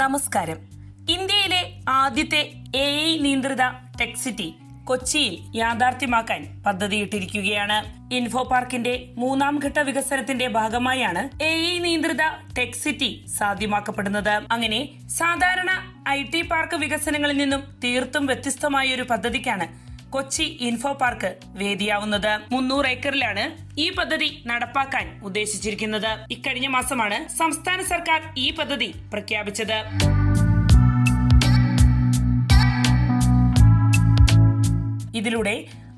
നമസ്കാരം. ഇന്ത്യയിലെ ആദ്യത്തെ എ ഐ നിയന്ത്രിത ടെക് സിറ്റി കൊച്ചിയിൽ യാഥാർത്ഥ്യമാക്കാൻ പദ്ധതിയിട്ടിരിക്കുകയാണ്. ഇൻഫോ പാർക്കിന്റെ മൂന്നാം ഘട്ട വികസനത്തിന്റെ ഭാഗമായാണ് എ ഐ നിയന്ത്രിത ടെക് സിറ്റി സാധ്യമാക്കപ്പെടുന്നത്. അങ്ങനെ സാധാരണ ഐ ടി പാർക്ക് വികസനങ്ങളിൽ നിന്നും തീർത്തും വ്യത്യസ്തമായ ഒരു പദ്ധതിക്കാണ് കൊച്ചി ഇൻഫോ പാർക്ക് വേദിയാവുന്നത്. മുന്നൂറ് ഏക്കറിലാണ് ഈ പദ്ധതി നടപ്പാക്കാൻ ഉദ്ദേശിച്ചിരിക്കുന്നത്. ഇക്കഴിഞ്ഞ മാസമാണ് സംസ്ഥാന സർക്കാർ ഈ പദ്ധതി പ്രഖ്യാപിച്ചത്. ഇതിലൂടെ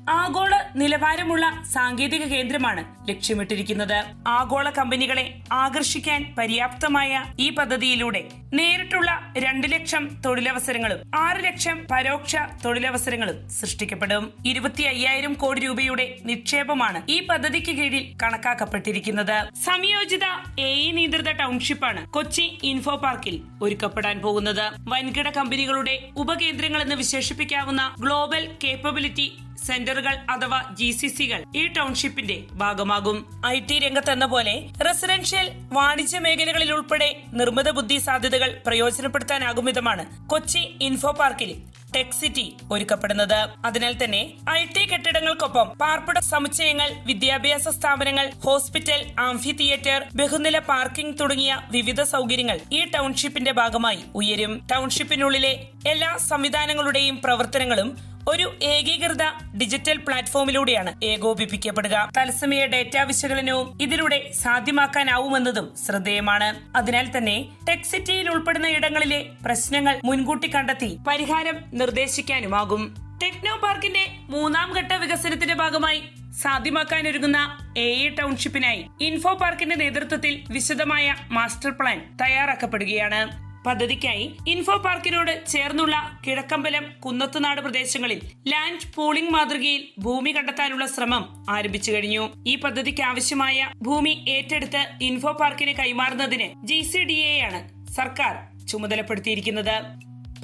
ആഗോള നിലവാരമുള്ള സാങ്കേതിക കേന്ദ്രമാണ് ലക്ഷ്യമിട്ടിരിക്കുന്നത്. ആഗോള കമ്പനികളെ ആകർഷിക്കാൻ പര്യാപ്തമായ ഈ പദ്ധതിയിലൂടെ നേരിട്ടുള്ള രണ്ട് ലക്ഷം തൊഴിലവസരങ്ങളും ആറ് ലക്ഷം പരോക്ഷ തൊഴിലവസരങ്ങളും സൃഷ്ടിക്കപ്പെടും. ഇരുപത്തി അയ്യായിരം കോടി രൂപയുടെ നിക്ഷേപമാണ് ഈ പദ്ധതിക്ക് കീഴിൽ കണക്കാക്കപ്പെട്ടിരിക്കുന്നത്. സംയോജിത എ നിയന്ത്രിത ടൗൺഷിപ്പാണ് കൊച്ചി ഇൻഫോ പാർക്കിൽ ഒരുക്കപ്പെടാൻ പോകുന്നത്. വൻകിട കമ്പനികളുടെ ഉപകേന്ദ്രങ്ങൾ എന്ന് വിശേഷിപ്പിക്കാവുന്ന ഗ്ലോബൽ കേപ്പബിലിറ്റി സെന്ററുകൾ അഥവാ ജി സി സികൾ ഈ ടൗൺഷിപ്പിന്റെ ഭാഗമാകും. ഐ ടി രംഗത്തെന്ന പോലെ റെസിഡൻഷ്യൽ വാണിജ്യ മേഖലകളിൽ ഉൾപ്പെടെ നിർമ്മിത ബുദ്ധി സാധ്യതകൾ പ്രയോജനപ്പെടുത്താനാകും വിധമാണ് കൊച്ചി ഇൻഫോ പാർക്കിൽ ടെക് സിറ്റി ഒരുക്കപ്പെടുന്നത്. അതിനാൽ തന്നെ ഐ ടി കെട്ടിടങ്ങൾക്കൊപ്പം പാർപ്പിട സമുച്ചയങ്ങൾ വിദ്യാഭ്യാസ സ്ഥാപനങ്ങൾ ഹോസ്പിറ്റൽ ആംഫി തിയേറ്റർ ബഹുനില പാർക്കിംഗ് തുടങ്ങിയ വിവിധ സൗകര്യങ്ങൾ ഈ ടൗൺഷിപ്പിന്റെ ഭാഗമായി ഉയരും. ടൗൺഷിപ്പിനുള്ളിലെ എല്ലാ സംവിധാനങ്ങളുടെയും പ്രവർത്തനങ്ങളും ഒരു ഏകീകൃത ഡിജിറ്റൽ പ്ലാറ്റ്ഫോമിലൂടെയാണ് ഏകോപിപ്പിക്കപ്പെടുക. തത്സമയ ഡേറ്റ വിശകലനവും ഇതിലൂടെ സാധ്യമാക്കാനാവുമെന്നതും ശ്രദ്ധേയമാണ്. അതിനാൽ തന്നെ ടെക് സിറ്റിയിൽ ഉൾപ്പെടുന്ന ഇടങ്ങളിലെ പ്രശ്നങ്ങൾ മുൻകൂട്ടി കണ്ടെത്തി പരിഹാരം നിർദ്ദേശിക്കാനുമാകും. ടെക്നോ പാർക്കിന്റെ മൂന്നാം ഘട്ട വികസനത്തിന്റെ ഭാഗമായി സാധ്യമാക്കാനൊരുങ്ങുന്ന എ ഇ ടൗൺഷിപ്പിനായി ഇൻഫോ പാർക്കിന്റെ നേതൃത്വത്തിൽ വിശദമായ മാസ്റ്റർ പ്ലാൻ തയ്യാറാക്കപ്പെടുകയാണ്. പദ്ധതിക്കായി ഇൻഫോ പാർക്കിനോട് ചേർന്നുള്ള കിഴക്കമ്പലം കുന്നത്തുനാട് പ്രദേശങ്ങളിൽ ലാൻഡ് പൂളിംഗ് മാതൃകയിൽ ഭൂമി കണ്ടെത്താനുള്ള ശ്രമം ആരംഭിച്ചു കഴിഞ്ഞു. ഈ പദ്ധതിക്ക് ആവശ്യമായ ഭൂമി ഏറ്റെടുത്ത് ഇൻഫോ പാർക്കിന് കൈമാറുന്നതിന് ജി സി ഡി എയാണ് സർക്കാർ ചുമതലപ്പെടുത്തിയിരിക്കുന്നത്.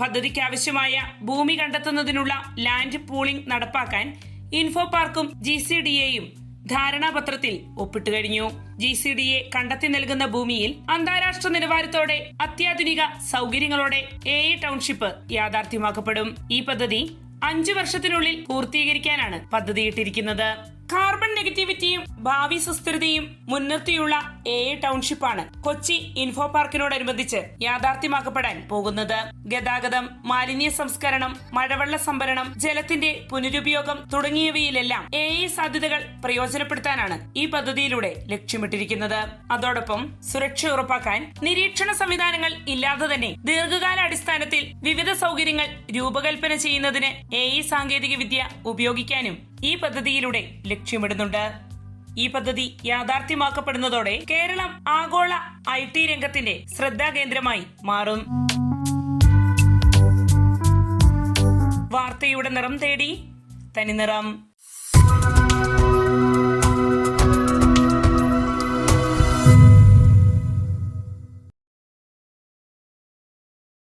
പദ്ധതിക്ക് ആവശ്യമായ ഭൂമി കണ്ടെത്തുന്നതിനുള്ള ലാൻഡ് പൂളിംഗ് നടപ്പാക്കാൻ ഇൻഫോ പാർക്കും ജി സി ഡി എയും ധാരണാപത്രത്തിൽ ഒപ്പിട്ടു കഴിഞ്ഞു. ജി സി ഡി എ കണ്ടെത്തി നൽകുന്ന ഭൂമിയിൽ അന്താരാഷ്ട്ര നിലവാരത്തോടെ അത്യാധുനിക സൗകര്യങ്ങളോടെ എ ഇ ടൗൺഷിപ്പ് യാഥാർത്ഥ്യമാക്കപ്പെടും. ഈ പദ്ധതി അഞ്ചു വർഷത്തിനുള്ളിൽ പൂർത്തീകരിക്കാനാണ് പദ്ധതിയിട്ടിരിക്കുന്നത്. നെഗറ്റിവിറ്റിയും ഭാവി സുസ്ഥിരതയും മുൻനിർത്തിയുള്ള എ എ ടൗൺഷിപ്പാണ് കൊച്ചി ഇൻഫോ പാർക്കിനോടനുബന്ധിച്ച് യാഥാർത്ഥ്യമാക്കപ്പെടാൻ പോകുന്നത്. ഗതാഗതം മാലിന്യ സംസ്കരണം മഴവെള്ള സംഭരണം ജലത്തിന്റെ പുനരുപയോഗം തുടങ്ങിയവയിലെല്ലാം എ ഐ സാധ്യതകൾ പ്രയോജനപ്പെടുത്താനാണ് ഈ പദ്ധതിയിലൂടെ ലക്ഷ്യമിട്ടിരിക്കുന്നത്. അതോടൊപ്പം സുരക്ഷ ഉറപ്പാക്കാൻ നിരീക്ഷണ സംവിധാനങ്ങൾ ഇല്ലാതെ തന്നെ ദീർഘകാല അടിസ്ഥാനത്തിൽ വിവിധ സൗകര്യങ്ങൾ രൂപകൽപ്പന ചെയ്യുന്നതിന് എ ഇ സാങ്കേതിക വിദ്യ ഉപയോഗിക്കാനും ഈ പദ്ധതിയിലൂടെ ലക്ഷ്യമിടുന്നുണ്ട്. ഈ പദ്ധതി യാഥാർത്ഥ്യമാക്കപ്പെടുന്നതോടെ കേരളം ആഗോള ഐ ടി രംഗത്തിന്റെ ശ്രദ്ധാകേന്ദ്രമായി മാറും. വാർത്തയുടെ നിറം തേടി തനിനിറം